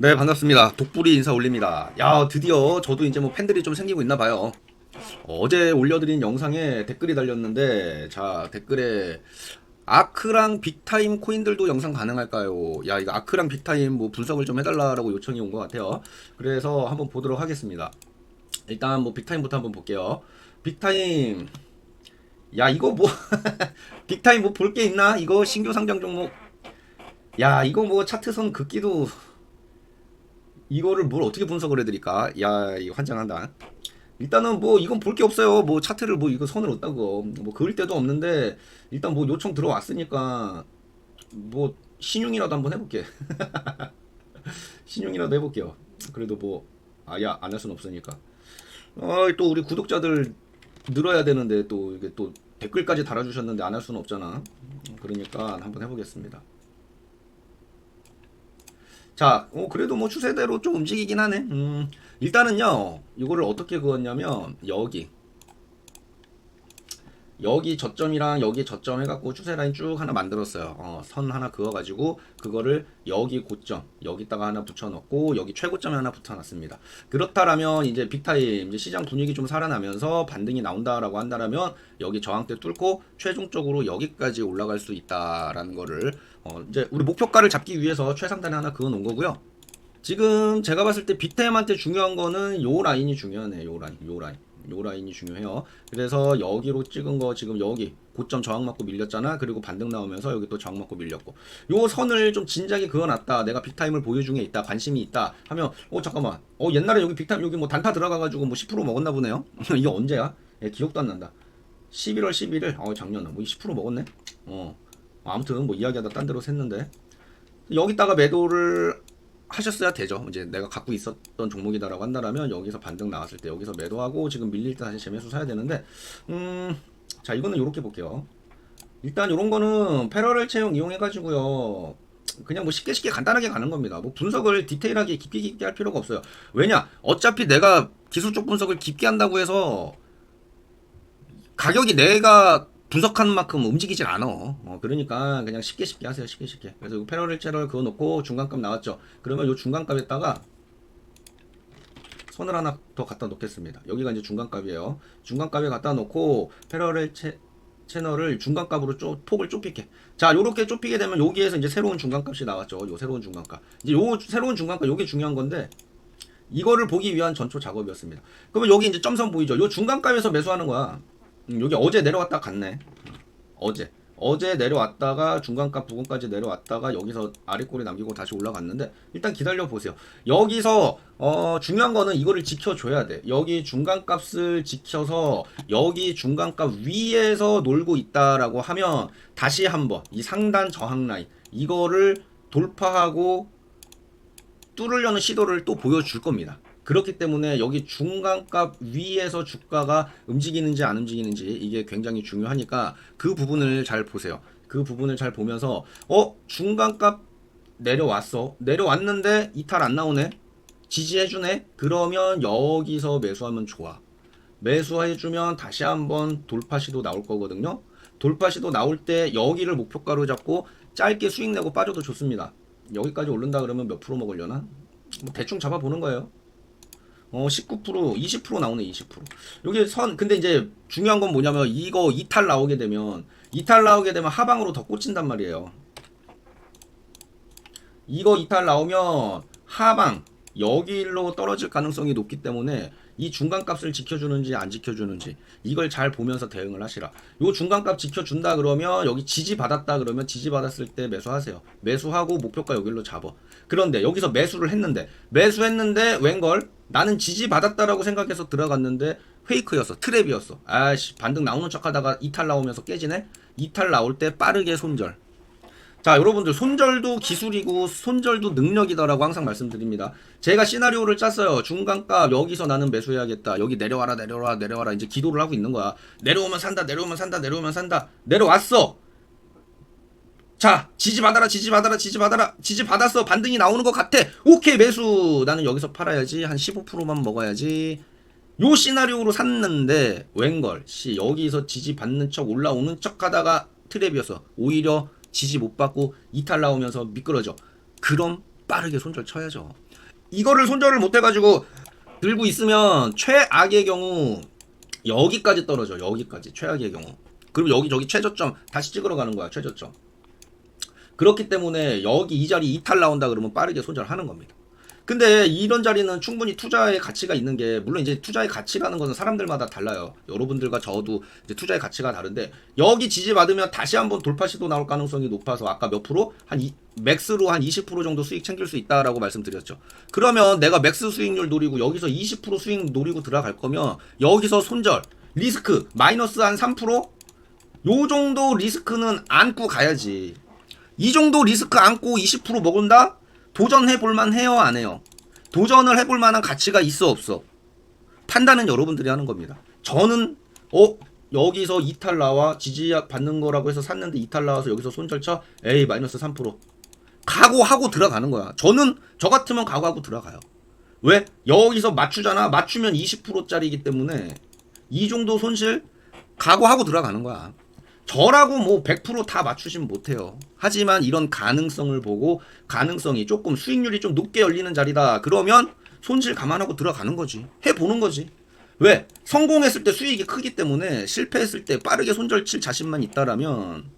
네 반갑습니다. 독불이 인사 올립니다. 야 드디어 저도 이제 뭐 팬들이 좀 생기고 있나 봐요. 어제 올려드린 영상에 댓글이 달렸는데 자 댓글에 아크랑 빅타임 코인들도 영상 가능할까요? 야 이거 아크랑 빅타임 뭐 분석을 좀 해달라라고 요청이 온 것 같아요. 그래서 한번 보도록 하겠습니다. 일단 뭐 빅타임부터 한번 볼게요. 빅타임 야 이거 뭐 빅타임 뭐 볼 게 있나? 이거 신규 상장 종목 야 이거 뭐 차트선 긋기도 이거를 뭘 어떻게 분석을 해드릴까? 야, 이거 환장한다. 일단은 뭐 이건 볼 게 없어요. 뭐 차트를 뭐 이거 선을 얻다고 뭐 그을 때도 없는데 일단 뭐 요청 들어왔으니까 뭐 신용이라도 한번 해볼게. 신용이라도 해볼게요. 그래도 뭐 아야 안할순 없으니까. 어또 우리 구독자들 늘어야 되는데 또 이게 또 댓글까지 달아주셨는데 안 할 수는 없잖아. 그러니까 한번 해보겠습니다. 자, 어, 그래도 뭐 추세대로 좀 움직이긴 하네. 음, 일단은요, 이거를 어떻게 그었냐면, 여기. 여기 저점이랑 여기 저점 해갖고 추세 라인 쭉 하나 만들었어요. 어, 선 하나 그어가지고, 그거를 여기 고점, 여기다가 하나 붙여넣고, 여기 최고점에 하나 붙여놨습니다. 그렇다라면, 이제 빅타임, 이제 시장 분위기 좀 살아나면서 반등이 나온다라고 한다라면, 여기 저항대 뚫고, 최종적으로 여기까지 올라갈 수 있다라는 거를, 어, 이제 우리 목표가를 잡기 위해서 최상단에 하나 그어 놓은 거고요. 지금 제가 봤을 때 빅템한테 중요한 거는 요 라인이 중요하네. 요 라인, 요 라인, 요 라인이 중요해요. 그래서 여기로 찍은 거 지금 여기 고점 저항 맞고 밀렸잖아. 그리고 반등 나오면서 여기 또 저항 맞고 밀렸고. 요 선을 좀 진작에 그어놨다. 내가 빅타임을 보유 중에 있다. 관심이 있다. 하면 어 잠깐만. 어 옛날에 여기 빅타임 여기 뭐 단타 들어가가지고 뭐 10% 먹었나 보네요. 이게 언제야? 예, 기억도 안 난다. 11월 11일. 어 작년에 뭐20% 먹었네. 어. 아무튼 뭐 이야기하다 딴 데로 샜는데 여기다가 매도를 하셨어야 되죠. 이제 내가 갖고 있었던 종목이다라고 한다라면 여기서 반등 나왔을 때 여기서 매도하고 지금 밀릴 때 다시 재매수 사야 되는데 음, 자 이거는 이렇게 볼게요. 일단 이런 거는 패러렐 채용 이용해 가지고요. 그냥 뭐 쉽게 쉽게 간단하게 가는 겁니다. 뭐 분석을 디테일하게 깊게 깊게 할 필요가 없어요. 왜냐? 어차피 내가 기술적 분석을 깊게 한다고 해서 가격이 내가 분석하는 만큼 움직이질 않아. 어, 그러니까 그냥 쉽게 쉽게 하세요. 쉽게 쉽게. 그래서 이 패러렐 채널 그어 놓고 중간값 나왔죠. 그러면 이 중간값에다가 선을 하나 더 갖다 놓겠습니다. 여기가 이제 중간값이에요. 중간값에 갖다 놓고 패러렐 채, 채널을 중간값으로 쪼, 폭을 좁힐게. 자, 요렇게 좁히게 되면 여기에서 이제 새로운 중간값이 나왔죠. 요 새로운 중간값. 이제 요 새로운 중간값 요게 중요한 건데 이거를 보기 위한 전초 작업이었습니다. 그러면 여기 이제 점선 보이죠? 요 중간값에서 매수하는 거야. 음, 여기 어제 내려왔다 갔네. 어제. 어제 내려왔다가 중간값 부분까지 내려왔다가 여기서 아래꼬리 남기고 다시 올라갔는데 일단 기다려 보세요. 여기서 어 중요한 거는 이거를 지켜줘야 돼. 여기 중간값을 지켜서 여기 중간값 위에서 놀고 있다라고 하면 다시 한번 이 상단 저항 라인 이거를 돌파하고 뚫으려는 시도를 또 보여줄 겁니다. 그렇기 때문에 여기 중간값 위에서 주가가 움직이는지 안 움직이는지 이게 굉장히 중요하니까 그 부분을 잘 보세요. 그 부분을 잘 보면서 어 중간값 내려왔어. 내려왔는데 이탈 안 나오네. 지지해주네. 그러면 여기서 매수하면 좋아. 매수해주면 다시 한번 돌파 시도 나올 거거든요. 돌파 시도 나올 때 여기를 목표가로 잡고 짧게 수익 내고 빠져도 좋습니다. 여기까지 오른다 그러면 몇 프로 먹으려나? 뭐 대충 잡아보는 거예요. 어, 19%, 20% 나오네, 20%. 여기 선, 근데 이제 중요한 건 뭐냐면 이거 이탈 나오게 되면, 이탈 나오게 되면 하방으로 더 꽂힌단 말이에요. 이거 이탈 나오면 하방, 여기로 떨어질 가능성이 높기 때문에 이 중간값을 지켜주는지 안 지켜주는지 이걸 잘 보면서 대응을 하시라. 요 중간값 지켜준다 그러면 여기 지지 받았다 그러면 지지 받았을 때 매수하세요. 매수하고 목표가 여기로 잡어. 그런데 여기서 매수를 했는데 매수했는데 웬걸 나는 지지 받았다라고 생각해서 들어갔는데 페이크였어 트랩이었어. 아씨 반등 나오는 척하다가 이탈 나오면서 깨지네. 이탈 나올 때 빠르게 손절. 자, 여러분들 손절도 기술이고 손절도 능력이다라고 항상 말씀드립니다. 제가 시나리오를 짰어요. 중간값 여기서 나는 매수해야겠다. 여기 내려와라 내려와라 내려와라 이제 기도를 하고 있는 거야. 내려오면 산다 내려오면 산다 내려오면 산다. 내려왔어. 자, 지지 받아라 지지 받아라 지지 받아라 지지 받았어. 반등이 나오는 것 같아. 오케이 매수. 나는 여기서 팔아야지. 한 15%만 먹어야지. 요 시나리오로 샀는데 웬걸 씨 여기서 지지 받는 척 올라오는 척 하다가 트랩이었어. 오히려 지지 못 받고 이탈 나오면서 미끄러져. 그럼 빠르게 손절 쳐야죠. 이거를 손절을 못 해가지고 들고 있으면 최악의 경우 여기까지 떨어져 여기까지 최악의 경우 그리고 여기 저기 최저점 다시 찍으러 가는 거야 최저점 그렇기 때문에 여기 이 자리 이탈 나온다 그러면 빠르게 손절하는 겁니다. 근데 이런 자리는 충분히 투자의 가치가 있는 게 물론 이제 투자의 가치라는 것은 사람들마다 달라요. 여러분들과 저도 이제 투자의 가치가 다른데 여기 지지 받으면 다시 한번 돌파 시도 나올 가능성이 높아서 아까 몇 프로 한 이, 맥스로 한 20% 정도 수익 챙길 수 있다라고 말씀드렸죠. 그러면 내가 맥스 수익률 노리고 여기서 20% 수익 노리고 들어갈 거면 여기서 손절 리스크 마이너스 한 3%요 정도 리스크는 안고 가야지. 이 정도 리스크 안고 20% 먹은다? 도전해 볼만 해요, 안 해요? 도전을 해볼 만한 가치가 있어, 없어? 판단은 여러분들이 하는 겁니다. 저는, 어, 여기서 이탈 나와, 지지 받는 거라고 해서 샀는데 이탈 나와서 여기서 손절쳐? 에이, 마이너스 3%. 각오하고 들어가는 거야. 저는, 저 같으면 각오하고 들어가요. 왜? 여기서 맞추잖아? 맞추면 20%짜리이기 때문에 이 정도 손실 각오하고 들어가는 거야. 저라고 뭐 100%다 맞추진 못해요. 하지만 이런 가능성을 보고 가능성이 조금 수익률이 좀 높게 열리는 자리다. 그러면 손실 감안하고 들어가는 거지. 해보는 거지. 왜? 성공했을 때 수익이 크기 때문에 실패했을 때 빠르게 손절 칠 자신만 있다라면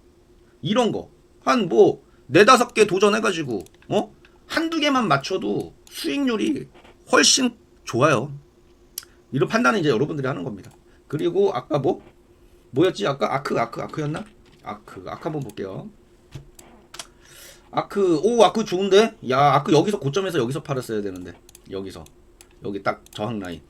이런 거. 한 뭐 네다섯 개 도전해가지고 어? 한두 개만 맞춰도 수익률이 훨씬 좋아요. 이런 판단은 이제 여러분들이 하는 겁니다. 그리고 아까 뭐 뭐였지 아까 아크 아크 아크였나? 아크 아크 한번 볼게요. 아크 오 아크 좋은데? 야 아크 여기서 고점에서 여기서 팔았어야 되는데 여기서 여기 딱 저항 라인.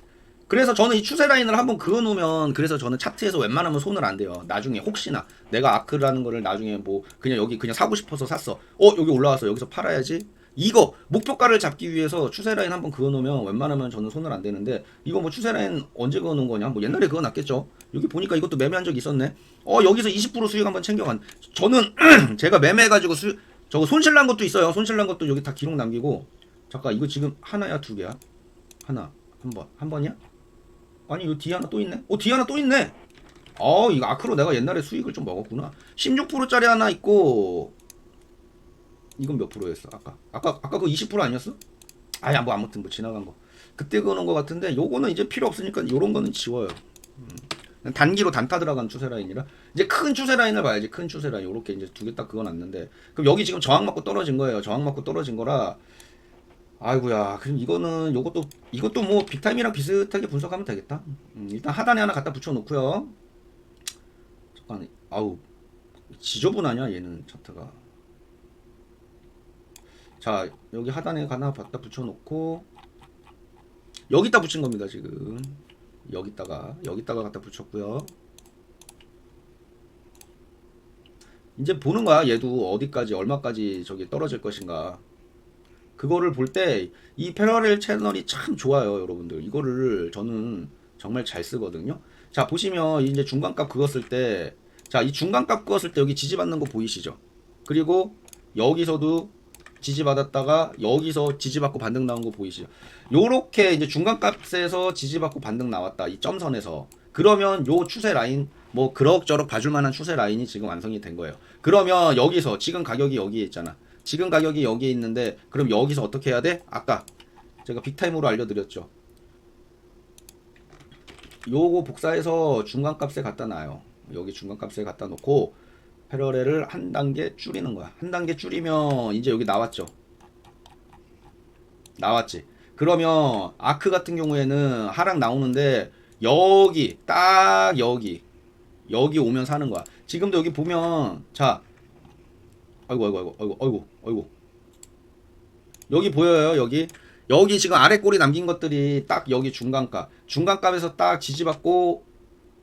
그래서 저는 이 추세 라인을 한번 그어 놓으면 그래서 저는 차트에서 웬만하면 손을 안 대요. 나중에 혹시나 내가 아크라는 거를 나중에 뭐 그냥 여기 그냥 사고 싶어서 샀어. 어 여기 올라와서 여기서 팔아야지. 이거 목표가를 잡기 위해서 추세 라인 한번 그어 놓으면 웬만하면 저는 손을 안 대는데 이거 뭐 추세 라인 언제 그어 놓은 거냐? 뭐 옛날에 그어 놨겠죠. 여기 보니까 이것도 매매한 적 있었네. 어 여기서 20% 수익 한번 챙겨간. 저는 제가 매매해 가지고 수 저거 손실 난 것도 있어요. 손실 난 것도 여기 다 기록 남기고. 잠깐 이거 지금 하나야 두 개야? 하나 한 번. 한 번이야? 아니 이거 뒤에 하나 또 있네. 어 뒤에 하나 또 있네. 어 이거 아크로 내가 옛날에 수익을 좀 먹었구나. 16%짜리 하나 있고 이건 몇 프로였어? 아까 아까 아까 그 20% 아니었어? 아야 뭐 아무튼 뭐 지나간 거. 그때 그는 거 같은데 요거는 이제 필요 없으니까 요런 거는 지워요. 음. 단기로 단타 들어간 추세 라인이라 이제 큰 추세 라인을 봐야지 큰 추세 라인 요렇게 이제 두 개 딱 그어놨는데 그럼 여기 지금 저항 맞고 떨어진 거예요 저항 맞고 떨어진 거라 아이고야 그럼 이거는 요것도 이것도 뭐 빅타임이랑 비슷하게 분석하면 되겠다 음, 일단 하단에 하나 갖다 붙여놓고요 잠깐 아우 지저분하냐 얘는 차트가 자 여기 하단에 하나 갖다 붙여놓고 여기다 붙인 겁니다 지금. 여기다가 여기다가 갖다 붙였고요. 이제 보는 거야 얘도 어디까지 얼마까지 저기 떨어질 것인가. 그거를 볼 때 이 패러렐 채널이 참 좋아요 여러분들. 이거를 저는 정말 잘 쓰거든요. 자 보시면 이제 중간값 그었을 때 자 이 중간값 그었을 때 여기 지지받는 거 보이시죠? 그리고 여기서도 지지받았다가 여기서 지지받고 반등 나온 거 보이시죠 요렇게 이제 중간값에서 지지받고 반등 나왔다 이 점선에서 그러면 요 추세 라인 뭐 그럭저럭 봐줄 만한 추세 라인이 지금 완성이 된 거예요 그러면 여기서 지금 가격이 여기에 있잖아 지금 가격이 여기에 있는데 그럼 여기서 어떻게 해야 돼? 아까 제가 빅타임으로 알려드렸죠. 요거 복사해서 중간값에 갖다 놔요. 여기 중간값에 갖다 놓고 패러렐을 한 단계 줄이는 거야. 한 단계 줄이면 이제 여기 나왔죠. 나왔지. 그러면 아크 같은 경우에는 하락 나오는데 여기 딱 여기 여기 오면 사는 거야. 지금도 여기 보면 자 아이고 아이고 아이고 아이고 아이고 아이고 여기 보여요 여기 여기 지금 아래 꼬리 남긴 것들이 딱 여기 중간값 중간값에서 딱 지지받고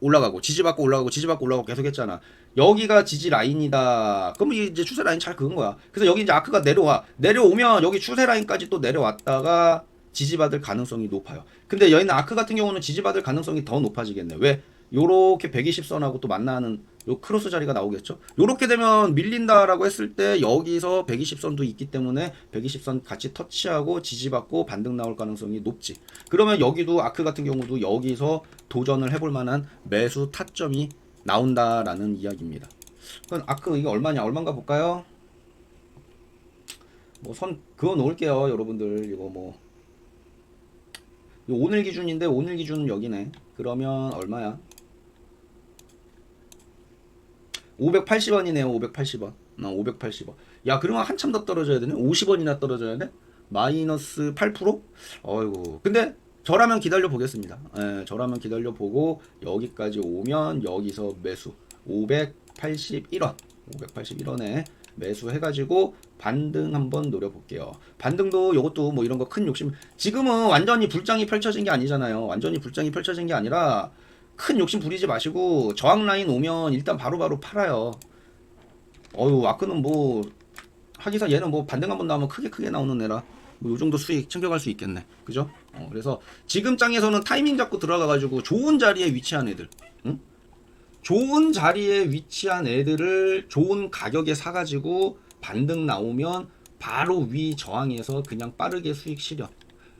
올라가고 지지받고 올라가고 지지받고 올라가고 계속 했잖아 여기가 지지 라인이다. 그럼 이제 추세 라인 잘 그은 거야. 그래서 여기 이제 아크가 내려와. 내려오면 여기 추세 라인까지 또 내려왔다가 지지받을 가능성이 높아요. 근데 여기는 아크 같은 경우는 지지받을 가능성이 더 높아지겠네 왜? 요렇게 120선하고 또 만나는 요 크로스 자리가 나오겠죠. 요렇게 되면 밀린다라고 했을 때 여기서 120선도 있기 때문에 120선 같이 터치하고 지지받고 반등 나올 가능성이 높지. 그러면 여기도 아크 같은 경우도 여기서 도전을 해볼 만한 매수 타점이 나온다라는 이야기입니다. 그럼 아크 이게 얼마냐? 얼마인가 볼까요? 뭐 선 그어 놓을게요 여러분들. 이거 뭐. 오늘 기준인데 오늘 기준은 여기네. 그러면 얼마야? 580원이네요 580원. 어, 580원. 야 그러면 한참 더 떨어져야 되네? 50원이나 떨어져야 돼? 마이너스 8% 어이구. 근데 저라면 기다려 보겠습니다 예, 저라면 기다려 보고 여기까지 오면 여기서 매수 581원 581원에 매수해가지고 반등 한번 노려볼게요. 반등도 이것도 뭐 이런 거 큰 욕심. 지금은 완전히 불장이 펼쳐진 게 아니잖아요. 완전히 불장이 펼쳐진 게 아니라 큰 욕심 부리지 마시고 저항 라인 오면 일단 바로바로 팔아요. 어유 아크는 뭐 하기사 얘는 뭐 반등 한번 나오면 크게 크게 나오는 애라 뭐 요 정도 수익 챙겨갈 수 있겠네. 그죠? 어, 그래서 지금 장에서는 타이밍 잡고 들어가가지고 좋은 자리에 위치한 애들. 응? 좋은 자리에 위치한 애들을 좋은 가격에 사가지고 반등 나오면 바로 위 저항에서 그냥 빠르게 수익 실현.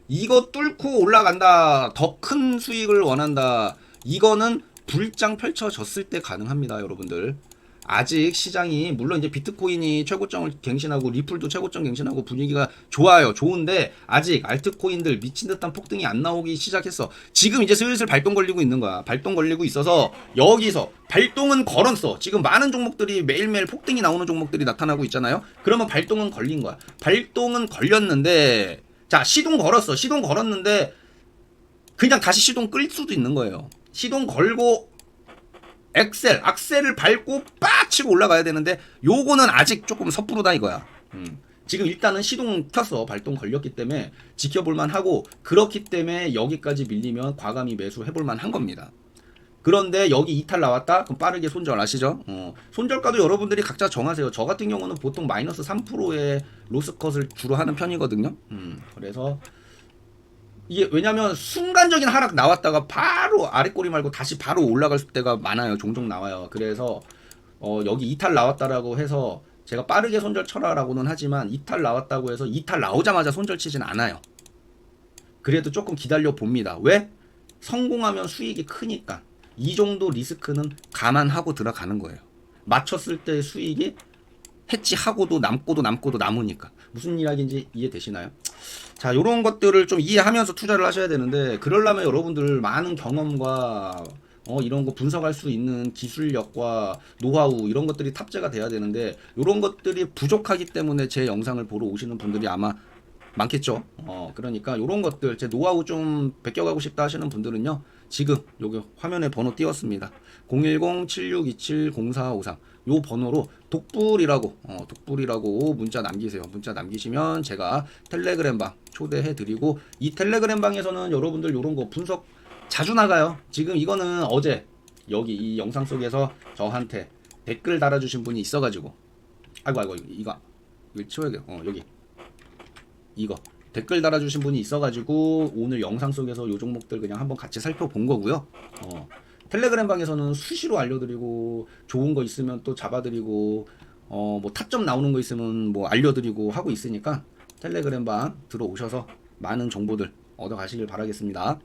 이거 뚫고 올라간다. 더 큰 수익을 원한다. 이거는 불장 펼쳐졌을 때 가능합니다, 여러분들. 아직 시장이 물론 이제 비트코인이 최고점을 갱신하고 리플도 최고점 갱신하고 분위기가 좋아요. 좋은데 아직 알트코인들 미친 듯한 폭등이 안 나오기 시작했어. 지금 이제 슬슬 발동 걸리고 있는 거야. 발동 걸리고 있어서 여기서 발동은 걸었어. 지금 많은 종목들이 매일매일 폭등이 나오는 종목들이 나타나고 있잖아요. 그러면 발동은 걸린 거야. 발동은 걸렸는데 자, 시동 걸었어. 시동 걸었는데 그냥 다시 시동 끌 수도 있는 거예요. 시동 걸고 엑셀, 악셀을 밟고 빡 치고 올라가야 되는데 요거는 아직 조금 섣부르다 이거야. 음. 지금 일단은 시동 켰어. 발동 걸렸기 때문에 지켜볼만 하고 그렇기 때문에 여기까지 밀리면 과감히 매수해볼만 한 겁니다. 그런데 여기 이탈 나왔다? 그럼 빠르게 손절 아시죠? 어, 손절가도 여러분들이 각자 정하세요. 저 같은 경우는 보통 마이너스 3%의 로스컷을 주로 하는 편이거든요. 음, 그래서 이게 왜냐면 순간적인 하락 나왔다가 바로 아래 꼬리 말고 다시 바로 올라갈 때가 많아요. 종종 나와요. 그래서 어, 여기 이탈 나왔다라고 해서 제가 빠르게 손절 쳐라라고는 하지만 이탈 나왔다고 해서 이탈 나오자마자 손절 치진 않아요. 그래도 조금 기다려 봅니다. 왜? 성공하면 수익이 크니까. 이 정도 리스크는 감안하고 들어가는 거예요. 맞췄을 때 수익이 해치하고도 남고도 남고도 남으니까. 무슨 이야기인지 이해되시나요? 자, 요런 것들을 좀 이해하면서 투자를 하셔야 되는데, 그러려면 여러분들 많은 경험과 어, 이런 거 분석할 수 있는 기술력과 노하우 이런 것들이 탑재가 돼야 되는데 이런 것들이 부족하기 때문에 제 영상을 보러 오시는 분들이 아마 많겠죠. 어, 그러니까 이런 것들 제 노하우 좀 베껴가고 싶다 하시는 분들은요. 지금 여기 화면에 번호 띄웠습니다. 010-7627-0453. 요 번호로 독불이라고 어, 독불이라고 문자 남기세요. 문자 남기시면 제가 텔레그램 방 초대해 드리고 이 텔레그램 방에서는 여러분들 요런 거 분석 자주 나가요. 지금 이거는 어제 여기 이 영상 속에서 저한테 댓글 달아주신 분이 있어가지고 아이고 아이고 이거 이거 치워야겠 어 여기 이거 댓글 달아주신 분이 있어가지고 오늘 영상 속에서 요 종목들 그냥 한번 같이 살펴본 거고요. 어, 텔레그램 방에서는 수시로 알려드리고 좋은 거 있으면 또 잡아드리고 어, 뭐 타점 나오는 거 있으면 뭐 알려드리고 하고 있으니까 텔레그램 방 들어오셔서 많은 정보들 얻어가시길 바라겠습니다.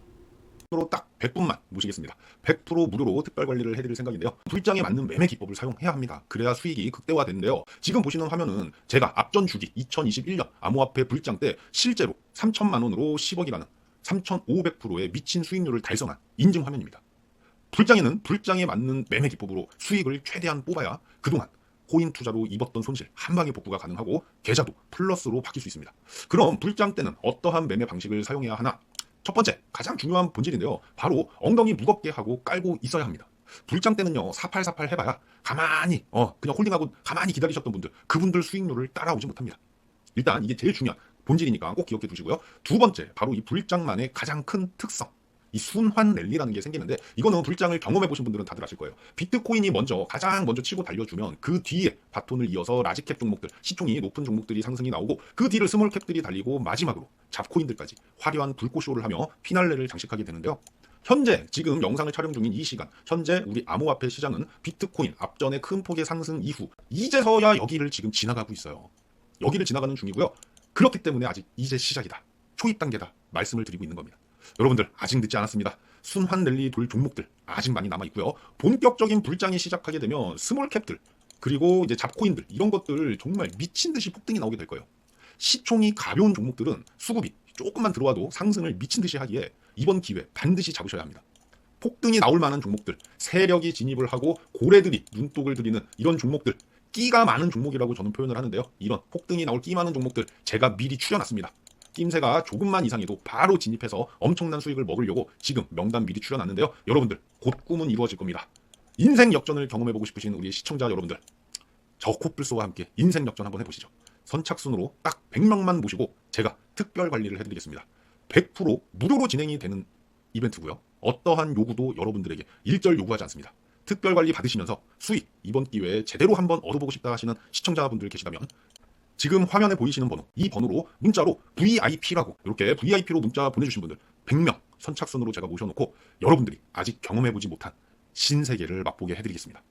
으로 딱 100분만 모시겠습니다. 100% 무료로 특별 관리를 해드릴 생각인데요. 불장에 맞는 매매 기법을 사용해야 합니다. 그래야 수익이 극대화되는데요. 지금 보시는 화면은 제가 앞전 주기 2021년 암호화폐 불장 때 실제로 3천만 원으로 10억이라는 3,500%의 미친 수익률을 달성한 인증 화면입니다. 불장에는 불장에 맞는 매매 기법으로 수익을 최대한 뽑아야 그동안 코인 투자로 입었던 손실 한 방에 복구가 가능하고 계좌도 플러스로 바뀔 수 있습니다. 그럼 불장 때는 어떠한 매매 방식을 사용해야 하나? 첫 번째, 가장 중요한 본질인데요. 바로 엉덩이 무겁게 하고 깔고 있어야 합니다. 불장 때는요, 4848 해봐야 가만히, 어, 그냥 홀딩하고 가만히 기다리셨던 분들, 그분들 수익률을 따라오지 못합니다. 일단 이게 제일 중요한 본질이니까 꼭 기억해 두시고요. 두 번째, 바로 이 불장만의 가장 큰 특성. 이 순환 랠리라는 게 생기는데 이거는 불장을 경험해 보신 분들은 다들 아실 거예요. 비트코인이 먼저 가장 먼저 치고 달려주면 그 뒤에 바톤을 이어서 라지캡 종목들, 시총이 높은 종목들이 상승이 나오고 그 뒤를 스몰캡들이 달리고 마지막으로 잡코인들까지 화려한 불꽃쇼를 하며 피날레를 장식하게 되는데요. 현재 지금 영상을 촬영 중인 이 시간 현재 우리 암호화폐 시장은 비트코인 앞전의 큰 폭의 상승 이후 이제서야 여기를 지금 지나가고 있어요. 여기를 지나가는 중이고요. 그렇기 때문에 아직 이제 시작이다. 초입 단계다. 말씀을 드리고 있는 겁니다. 여러분들 아직 늦지 않았습니다. 순환 랠리 돌 종목들 아직 많이 남아 있고요. 본격적인 불장이 시작하게 되면 스몰 캡들 그리고 이제 잡코인들 이런 것들 정말 미친 듯이 폭등이 나오게 될 거예요. 시총이 가벼운 종목들은 수급이 조금만 들어와도 상승을 미친 듯이 하기에 이번 기회 반드시 잡으셔야 합니다. 폭등이 나올 만한 종목들, 세력이 진입을 하고 고래들이 눈독을 들이는 이런 종목들, 끼가 많은 종목이라고 저는 표현을 하는데요. 이런 폭등이 나올 끼 많은 종목들 제가 미리 추려놨습니다. 낌새가 조금만 이상해도 바로 진입해서 엄청난 수익을 먹으려고 지금 명단 미리 추려놨는데요. 여러분들 곧 꿈은 이루어질 겁니다. 인생 역전을 경험해보고 싶으신 우리 시청자 여러분들 저 코뿔소와 함께 인생 역전 한번 해보시죠. 선착순으로 딱 100명만 모시고 제가 특별 관리를 해드리겠습니다. 100% 무료로 진행이 되는 이벤트고요. 어떠한 요구도 여러분들에게 일절 요구하지 않습니다. 특별 관리 받으시면서 수익 이번 기회에 제대로 한번 얻어보고 싶다 하시는 시청자분들 계시다면 지금 화면에 보이시는 번호 이 번호로 문자로 VIP라고 이렇게 VIP로 문자 보내주신 분들 100명 선착순으로 제가 모셔놓고 여러분들이 아직 경험해보지 못한 신세계를 맛보게 해드리겠습니다.